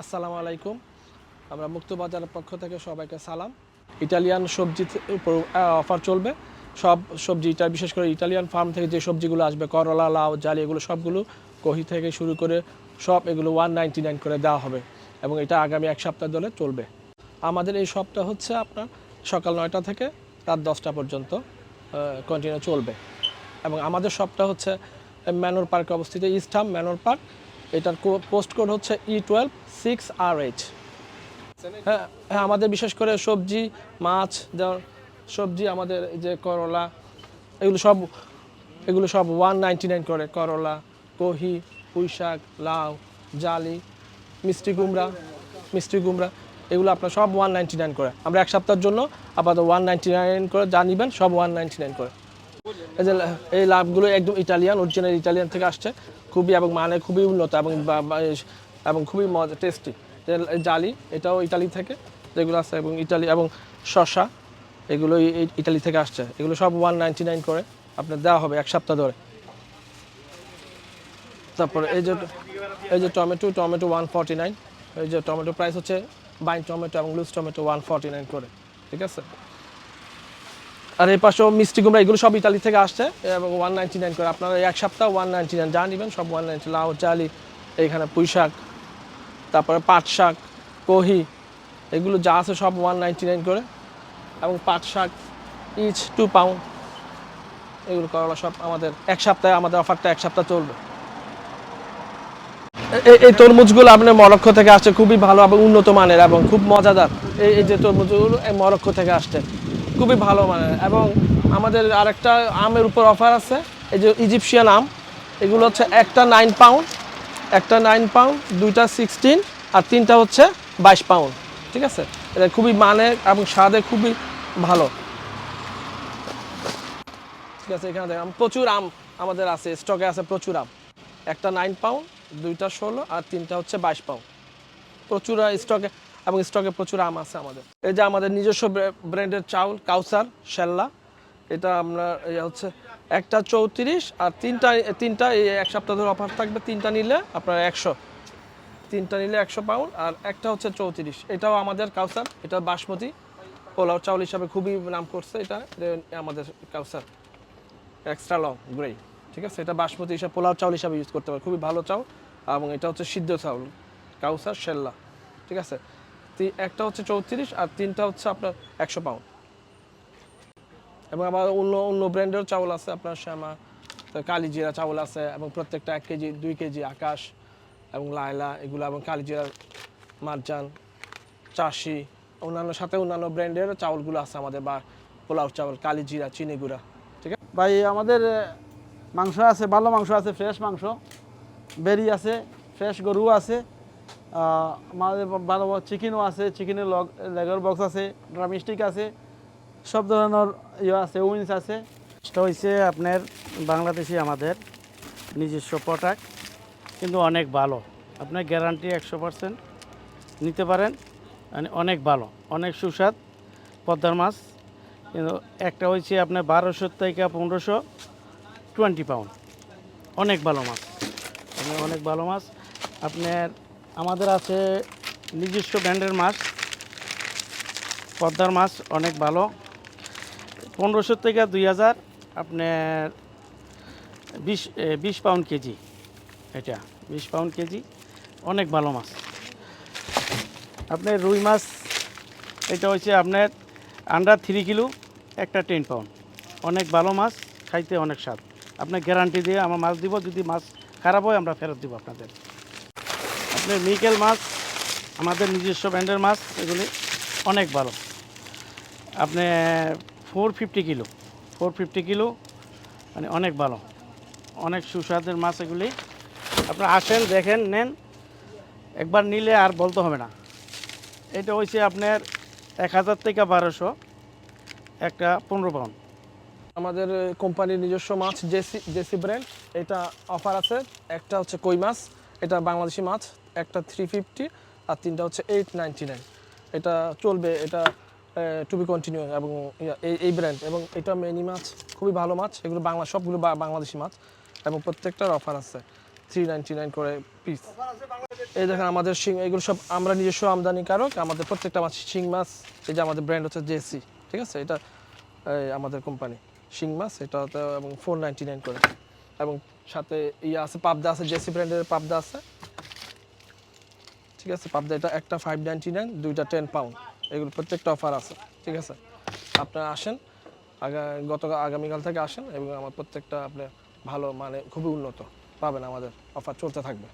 আসসালামু আলাইকুম। আমরা মুক্তবাজারের পক্ষ থেকে সবাইকে সালাম। ইটালিয়ান সবজি অফার চলবে। সব সবজি এটা বিশেষ করে ইটালিয়ান ফার্ম থেকে যে সবজিগুলো আসবে, করলা, লাউ, জালি, এগুলো সবগুলো কহি থেকে শুরু করে সব এগুলো ওয়ান নাইনটি নাইন করে দেওয়া হবে এবং এটা আগামী এক সপ্তাহ ধরে চলবে। আমাদের এই শপটা হচ্ছে আপনার সকাল নয়টা থেকে রাত দশটা পর্যন্ত কন্টিনিউ চলবে। এবং আমাদের শপটা হচ্ছে ম্যানোর পার্কে অবস্থিত ইস্টাম ম্যানোর পার্ক। এটার পোস্ট কোড হচ্ছে E twelve six R H হ্যাঁ হ্যাঁ আমাদের বিশেষ করে সবজি, মাছ যেমন সবজি, আমাদের যে করলা, এগুলো সব এগুলো সব ওয়ান নাইনটি নাইন করে। করলা, কহি পুঁই শাক লাউ, জালি, মিষ্টি কুমড়া মিষ্টি কুমড়া, এগুলো আপনার সব ওয়ান নাইনটি নাইন করে। আমরা এক সপ্তাহের জন্য আপাতত ওয়ান নাইনটি নাইন করে যা নিবেন, সব ওয়ান নাইনটি নাইন করে। এই যে, এই লাভগুলো একদম ইটালিয়ান অরিজিনাল ইটালিয়ান থেকে আসছে। খুবই এবং মানে খুবই উন্নত এবং এবং খুবই মজা টেস্টি জালি, এটাও ইটালি থেকে যেগুলো আছে এবং ইটালি এবং শসা, এগুলো ইটালি থেকে আসছে। এগুলো সব ওয়ান নাইনটি নাইন করে আপনার দেওয়া হবে এক সপ্তাহ ধরে। তারপরে এই যে এই যে tomato tomato one forty nine এই যে টমেটো প্রাইস হচ্ছে বাইন টমেটো এবং loose tomato one forty nine করে। ঠিক আছে? আর এই পাশেও মিষ্টি কুমড়া, এগুলো সব ইতালি থেকে আসছে এবং ওয়ান নাইনটি নাইন করে। আপনারা এক সপ্তাহ ওয়ান নাইনটি নাইন যা নেবেন, সব ওয়ান নাইনটি লাউ, চালি, এইখানে পুঁই শাক, তারপরে পাট শাক, কহি, এগুলো যা আছে সব ওয়ান নাইনটি নাইন করে। এবং পাট শাক, ইচ টু পাউন্ড এগুলো করলা সব আমাদের, এক সপ্তাহে আমাদের অফারটা এক সপ্তাহ চলবে। এই- তরমুজগুলো আপনার মরক্কো থেকে আসছে, খুবই ভালো এবং উন্নত মানের এবং খুব মজাদার। এই যে তরমুজগুলো মরক্কো থেকে আসছে। খুবই ভালো মানের এবং আমাদের আরেকটা আমের উপর অফার আছে, এই যে ইজিপশিয়ান আম, এগুলো হচ্ছে একটা নাইন পাউন্ড একটা নাইন পাউন্ড দুইটা সিক্সটিন আর তিনটা হচ্ছে বাইশ পাউন্ড ঠিক আছে? এটা খুবই মানে এবং স্বাদে খুবই ভালো। ঠিক আছে, এখানে দেখেন, প্রচুর আম আমাদের আছে স্টকে আছে প্রচুর আম। একটা নাইন পাউন্ড দুইটা ষোলো আর তিনটা হচ্ছে বাইশ পাউন্ড প্রচুর স্টকে এবং স্টকে প্রচুর আম আছে আমাদের। এই যে আমাদের নিজস্ব ব্র্যান্ডের চাউল, কাউসার, শেল্লা, এটা আমরা হচ্ছে একটা চৌত্রিশ আর তিনটা তিনটা, এই এক সপ্তাহ ধরে অফার থাকবে, তিনটা নিলে আপনার একশো। তিনটা নিলে একশো পাউন্ড আর একটা হচ্ছে চৌত্রিশ। এটাও আমাদের কাউসার, এটা বাসমতি। পোলাও চাউল হিসাবে খুবই নাম করছে এটা আমাদের কাউসার। এক্সট্রা লং গ্রে ঠিক আছে? এটা বাসমতি হিসাবে, পোলাও চাউল হিসাবে ইউজ করতে পারে। খুবই ভালো চাউল। এবং এটা হচ্ছে সিদ্ধ চাউল, কাউসার, শেল্লা। ঠিক আছে? একটা হচ্ছে চৌত্রিশ আর তিনটা হচ্ছে আপনার একশো পাউন্ড এবং আবার অন্য অন্য ব্র্যান্ডের চাউল আছে, আপনার শ্যামা কালিজিরা চাউল আছে, এবং প্রত্যেকটা এক কেজি, দুই কেজি আকাশ, এবং লায়লা, এগুলো, এবং কালিজিরা, মারজান, চাষি, অন্যান্য সাথে অন্যান্য ব্র্যান্ডের চাউলগুলো আছে আমাদের, বা পোলাও চাউল, কালিজিরা, চিনি গুঁড়া, ঠিক আছে? ভাই, আমাদের মাংস আছে, ভালো মাংস আছে, ফ্রেশ মাংস, বেরি আছে, ফ্রেশ গরু আছে আমাদের ভালো চিকেনও আছে চিকেনের লগ লেগার বক্স আছে ড্রামস্টিক আছে, সব ধরনের ইয়ে আছে উইন্স আছে। এটা হয়েছে আপনার বাংলাদেশি আমাদের নিজস্ব প্রোডাক্ট কিন্তু অনেক ভালো। আপনার গ্যারান্টি একশো পারসেন্ট নিতে পারেন মানে অনেক ভালো, অনেক সুস্বাদ, পদ্মার মাছ। কিন্তু একটা হয়েছে আপনার বারোশো থেকে পনেরোশো টোয়েন্টি পাউন্ড অনেক ভালো মাছ। অনেক ভালো মাছ। আপনার আমাদের আছে নিজস্ব ব্র্যান্ডের মাছ। পদ্মার মাছ অনেক ভালো। পনেরোশো থেকে দুই হাজার আপনার বিশ বিশ পাউন্ড কেজি। এটা, বিশ পাউন্ড কেজি। অনেক ভালো মাছ। আপনার রুই মাছ, এটা হচ্ছে আপনার আন্ডার থ্রি কিলো, একটা টেন পাউন্ড অনেক ভালো মাছ, খাইতে অনেক স্বাদ। আপনার গ্যারান্টি দিয়ে আমরা মাছ দিব। যদি মাছ খারাপ হয়, আমরা ফেরত দিব আপনাদের। আপনার মিকেল মাছ, আমাদের নিজস্ব ব্র্যান্ডের মাছ, এগুলি অনেক ভালো। আপনি four fifty kilo four fifty kilo মানে অনেক ভালো। অনেক সুস্বাদের মাছ এগুলি। আপনারা আসেন, দেখেন, নেন। একবার নিলে আর বলতে হবে না। এটা হয়েছে আপনার এক হাজার থেকে বারোশো, একটা পনেরো পাউন্ড। আমাদের কোম্পানির নিজস্ব মাছ, জেসি জেসি ব্র্যান্ড। এটা অফার আছে। একটা হচ্ছে কই মাছ, এটা বাংলাদেশি মাছ। একটা থ্রি ফিফটি আর তিনটা হচ্ছে এইট নাইনটি নাইন এটা চলবে, এটা টু বি কন্টিনিউ এবং এই ব্র্যান্ড এবং এটা মেনি মাছ, খুবই ভালো মাছ। এগুলো বাংলা, সবগুলো বাংলাদেশি মাছ। এবং প্রত্যেকটার অফার আছে থ্রি নাইনটি নাইন করে পিস এই দেখেন আমাদের শিং, এগুলো সব আমরা নিজস্ব আমদানিকারক আমাদের প্রত্যেকটা মাছ শিং মাছ, এই যে আমাদের ব্র্যান্ড হচ্ছে জেসি ঠিক আছে? এটা আমাদের কোম্পানি শিং মাছ, এটা এবং ফোর নাইনটি নাইন করে। এবং সাথে ইয়ে আছে, পাবদা আছে জেসি ব্র্যান্ডের পাবদা আছে। ঠিক আছে? পাবদা এটা একটা ফাইভ নাইনটি নাইন দুইটা টেন পাউন্ড এগুলো প্রত্যেকটা অফার আছে, ঠিক আছে? আপনারা আসেন গত আগামীকাল থেকে আসেন এবং আমার প্রত্যেকটা আপনি ভালো মানে খুবই উন্নত পাবেন আমাদের। অফার চলতে থাকবে।